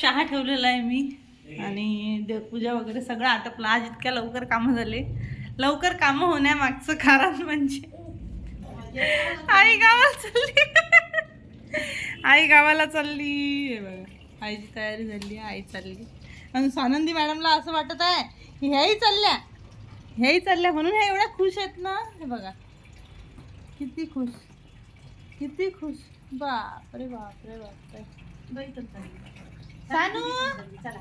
चहा ठेवलेला आहे मी. आणि देवपूजा वगैरे सगळं आटपलं आज इतक्या लवकर कामं झाले. लवकर कामं होण्यामागचं कारण म्हणजे आई गावाला चालली. आई गावाला चालली. हे बघा आईची तयारी झाली आई चालली. आणि सानंदी मॅडमला असं वाटत आहे की ह्याही चालल्या. ह्याही चालल्या म्हणून ह्या एवढ्या खुश आहेत ना. हे बघा. किती खुश. किती खुश. बापरे बापरे बापरे. सानू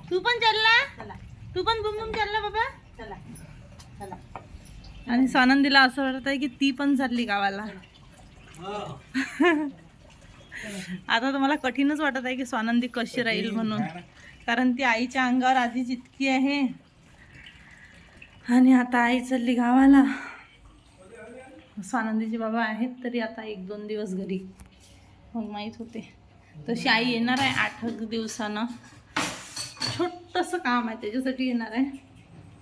तू पण चालला? तू पण बुम बुम चालला बाबा? चला चला आणि स्वानंदीला असं वाटत आहे की ती पण चालली गावाला. आता तुम्हाला कठीणच वाटत आहे की स्वानंदी कशी राहील म्हणून. कारण ती आईच्या अंगावर आधीच इतकी आहे. आणि आता आई चालली गावाला. स्वानंदीचे बाबा आहेत तरी आता एक दोन दिवस घरी. मग माहीत होते. तशी आई येणार आहे आठ दिवसानं. छोटंसं काम आहे त्याच्यासाठी येणार आहे.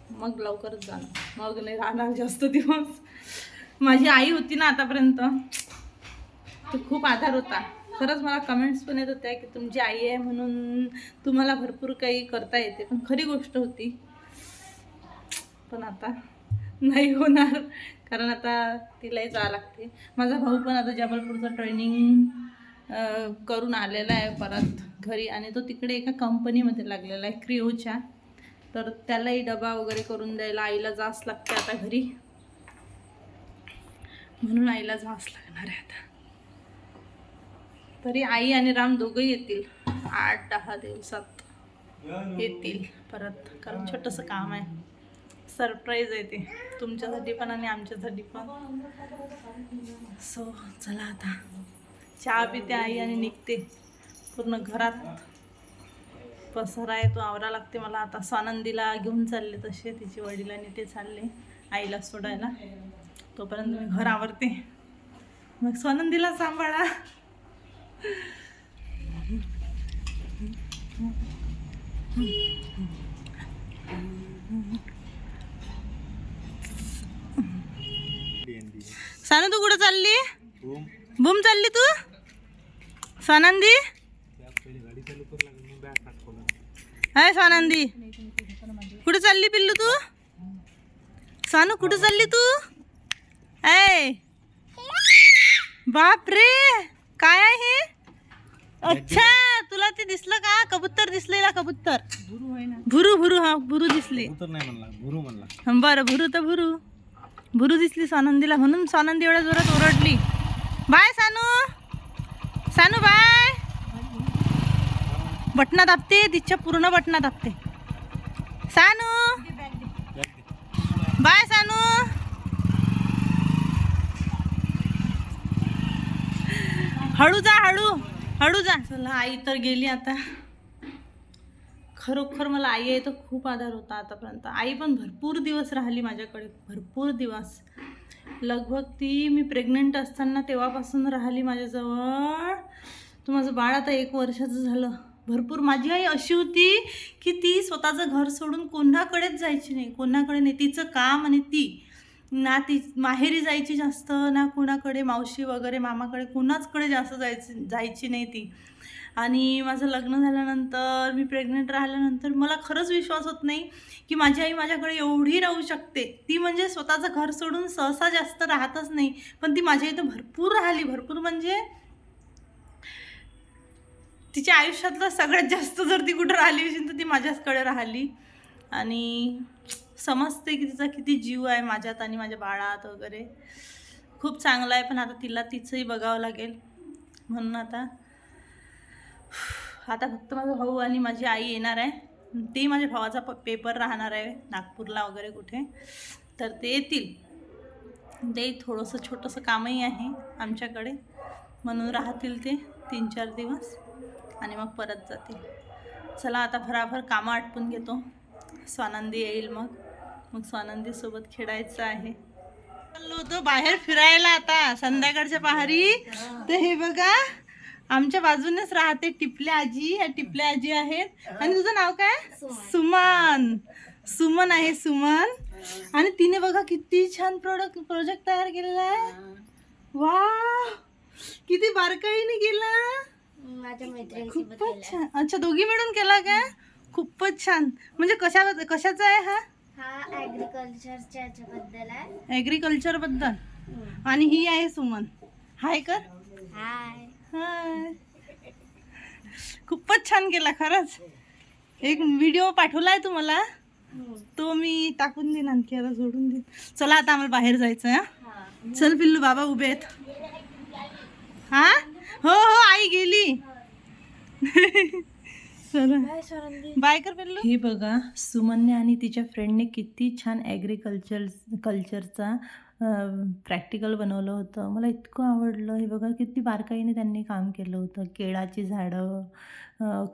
मग लवकरच जाणार. मग नाही राहणार जास्त दिवस. माझी आई होती ना आतापर्यंत. तो खूप आधार होता. खरंच मला कमेंट्स पण येत होत्या की तुमची आई आहे म्हणून तुम्हाला भरपूर काही करता येते. पण खरी गोष्ट होती. पण आता नाही होणार. कारण आता तिलाही जावं लागते. माझा भाऊ पण आता जबलपूरचं ट्रेनिंग करून आलेला आहे परत घरी. आणि तो तिकडे एका कंपनीमध्ये लागलेला आहे क्रिओच्या. तर त्यालाही डबा वगैरे करून द्यायला आईला जास लागते आता घरी. म्हणून आईला जास लागणार आहे आता. तरी आई आणि राम दोघंही येतील. आठ दहा दिवसात येतील परत. कारण छोटंसं काम आहे. सरप्राईज आहे ते. तुमच्यासाठी पण आणि आमच्यासाठी पण. सो चला आता. चहा पिते आई आणि निघते पूर्ण घरात. पसारा आहे तो आवरा लागते मला. आता स्वानंदीला घेऊन चालले तसे तिची वडील आणि ते चालले आईला सोडायला. तोपर्यंत मी घर आवरते. मग स्वानंदीला सांभाळा. सानू तू कुठं चालली? बुम चालली तू? स्वानंदी हाय स्वानंदी कुठे चालली पिल्लू तू? सानू कुठे चालली तू? ऐ. बाप रे काय आहे हे? अच्छा तुला ते दिसलं का? कबूतर दिसले ना कबूतर. भुरू भुरू हा भुरू दिसले. बरं भुरू तर भुरू. भुरू दिसली स्वानंदीला म्हणून स्वानंदी एवढ्या जोरात ओरडली. बाय सानू. सानू बाय. बटना दाबते तिच्या पूर्ण बटना दाबते. सानू. बाय सानू. हळू जा हळू. हळू जा. चला आई तर गेली आता. खरोखर मला आई आहे तर खूप आधार होता आतापर्यंत. आई पण भरपूर दिवस राहिली माझ्याकडे. भरपूर दिवस. लगभग ती मी प्रेग्नंट असताना तेव्हापासून राहिली माझ्याजवळ. तर माझं बाळ आता एक वर्षाचं झालं. भरपूर माझी आई अशी होती की ती स्वतःचं घर सोडून कोणाकडेच जायची नाही. कोणाकडे नाही. तिचं काम आणि ती. ना ती माहेरी जायची जास्त ना कुणाकडे मावशी वगैरे मामाकडे कुणाचकडे जास्त जायची जायची नाही ती. आणि माझं लग्न झाल्यानंतर मी प्रेग्नंट राहिल्यानंतर मला खरंच विश्वास होत नाही की माझी आई माझ्याकडे एवढी राहू शकते. ती म्हणजे स्वतःचं घर सोडून सहसा जास्त राहतच नाही पण ती माझ्या इथं भरपूर राहिली. भरपूर म्हणजे तिच्या आयुष्यातलं सगळ्यात जास्त जर ती कुठं राहिली असेल तर ती माझ्याचकडे राहिली. आणि समजते की तिचा किती जीव आहे माझ्यात आणि माझ्या बाळात वगैरे. खूप चांगला आहे पण आता तिला तिचंही बघावं लागेल. म्हणून आता आता फक्त माझा भाऊ आणि माझी आई येणार आहे. ते माझ्या भावाचा प पेपर राहणार आहे नागपूरला वगैरे कुठे. तर ते येतील. ते थोडंसं छोटंसं कामही आहे आमच्याकडे. म्हणून राहतील ते तीन चार दिवस आणि मग परत जातील. चला आता भराभर कामं आटपून घेतो. स्वानंदी येईल मग. मग स्वानंदीसोबत खेळायचं आहे. चाललो होतो बाहेर फिरायला आता संध्याकाळच्या पहारी. तर हे बघा आमच्या बाजूनेच राहते टिपल्या आजी. ह्या टिपल्या आजी आहेत. आणि तुझं नाव काय? सुमन. सुमन आहे सुमन. आणि तिने बघा किती छान प्रोडक्ट प्रोजेक्ट तयार केलेला आहे. वा किती बारकाईने केला. खूपच छान. अच्छा दोघी मिळून केला का? खूपच छान. म्हणजे कशा कशाचा आहे हा? हा ऍग्रिकल्चरच्या आहे. बद्दल आणि ही आहे सुमन. हाय कर. हाय हाय खूपच छान केला खरंच. एक व्हिडिओ पाठवलाय तुम्हाला. तो मी टाकून देईन आणखी आता सोडून देईन. चला आता आम्हाला बाहेर जायचं हा? चल पिल्लू बाबा उभे आहेत. हा? हो हो आई गेली. बाय कर पिल्लू. हे बघा सुमनने आणि तिच्या फ्रेंडने किती छान ॲग्रिकल्चर कल्चरचा प्रॅक्टिकल बनवलं होतं. मला इतकं आवडलं. हे बघा किती बारकाईने त्यांनी काम केलं होतं. केळाची झाडं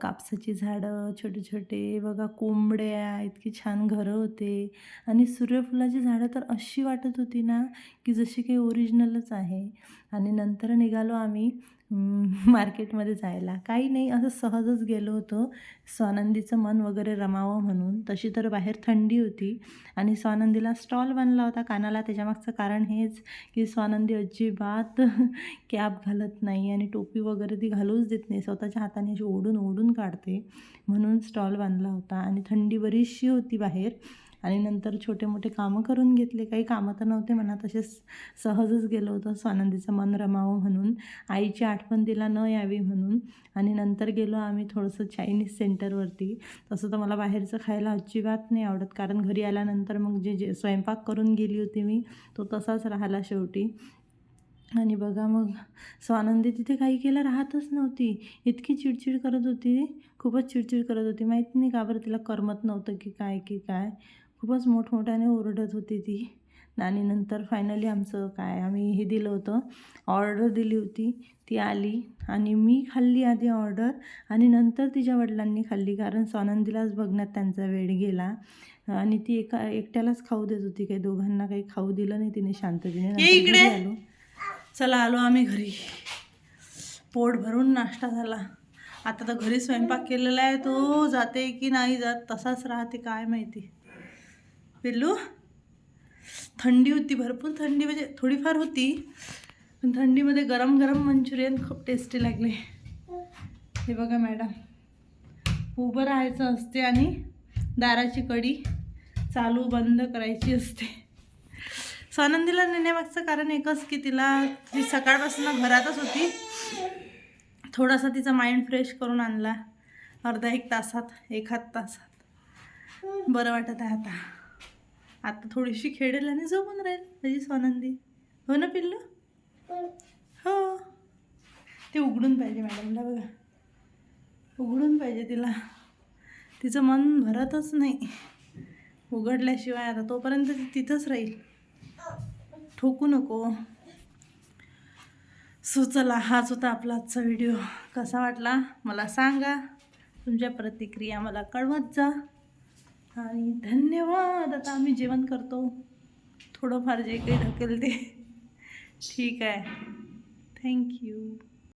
कापसाची झाडं छोटे छोटे बघा कोंबड्या इतकी छान घरं होते. आणि सूर्यफुलाची झाडं तर अशी वाटत होती ना की जशी काही ओरिजिनलच आहे. आणि नंतर निघालो आम्ही मार्केटमध्ये जायला. काही नाही असं सहजच गेलो होतो. स्वानंदीचं मन वगैरे रमावं म्हणून. तशी तर बाहेर थंडी होती आणि स्वानंदीला स्टॉल बनला होता कानाला. त्याच्यामागचं कारण हेच की स्वानंदी अजिबात कॅप घालत नाही आणि टोपी वगैरे ती घालूच देत नाही. स्वतःच्या हाताने अशी ओढून ओढून काढते म्हणून स्टॉल बांधला होता आणि थंडी बरीचशी होती बाहेर. आणि नंतर छोटे मोठे कामं करून घेतले. काही कामं तर नव्हते म्हणा तसेच सहजच गेलो होतो स्वानंदीचं मन रमावं म्हणून. आईची आठवण तिला न यावी म्हणून. आणि नंतर गेलो आम्ही थोडंसं चायनीज सेंटरवरती तसं तर मला बाहेरचं खायला अजिबात नाही आवडत. कारण घरी आल्यानंतर मग जे जे स्वयंपाक करून गेली होती मी तो तसाच राहिला शेवटी. आणि बघा मग स्वानंदी तिथे काही केलं राहतच नव्हती. इतकी चिडचिड करत होती. खूपच चिडचिड करत होती. माहीत नाही का बरं तिला करमत नव्हतं की काय की काय. खूपच मोठमोठ्याने ओरडत होती ती. आणि नंतर फायनली आमचं काय आम्ही हे दिलं होतं. ऑर्डर दिली होती. ती आली आणि मी खाल्ली आधी ऑर्डर आणि नंतर तिच्या वडिलांनी खाल्ली कारण स्वानंदीलाच बघण्यात त्यांचा वेळ गेला. आणि ती एका एकट्यालाच खाऊ देत होती. काही दोघांना काही खाऊ दिलं नाही तिने शांततेने. इकडे. आलो. चला आलो आम्ही घरी. पोट भरून नाश्ता झाला. आता तर घरी स्वयंपाक केलेला आहे. तो जाते की नाही जात तसाच राहते काय माहिती. पिल्लू? थंडी होती भरपूर थंडी म्हणजे थोडीफार होती पण थंडीमध्ये गरम गरम मंचुरियन खूप टेस्टी लागले. हे बघा मॅडम. उभं राहायचं असते आणि दाराची कडी चालू बंद करायची असते. स्वानंदीला नेण्यामागचं कारण एकच की तिला ती सकाळपासून घरातच होती. थोडासा तिचा माइंड फ्रेश करून आणला. अर्धा एक तासात एखाद तासात. बरं वाटत आहे आता. आता थोडीशी खेळेल आणि झोपून राहील माझी स्वानंदी. हो ना पिल्लू? हो. ते उघडून पाहिजे मॅडमला बघा. उघडून पाहिजे तिला. तिचं मन भरतच नाही. उघडल्याशिवाय आता तोपर्यंत ती तिथंच राहील. ठोकू नको. सो चला हाच होता आपला आजचा व्हिडिओ. कसा वाटला? मला सांगा. तुमच्या प्रतिक्रिया मला कळवत जा. आणि धन्यवाद आता आम्ही जेवण करतो. थोडंफार जे काही ढकेल ते ठीक आहे. थँक्यू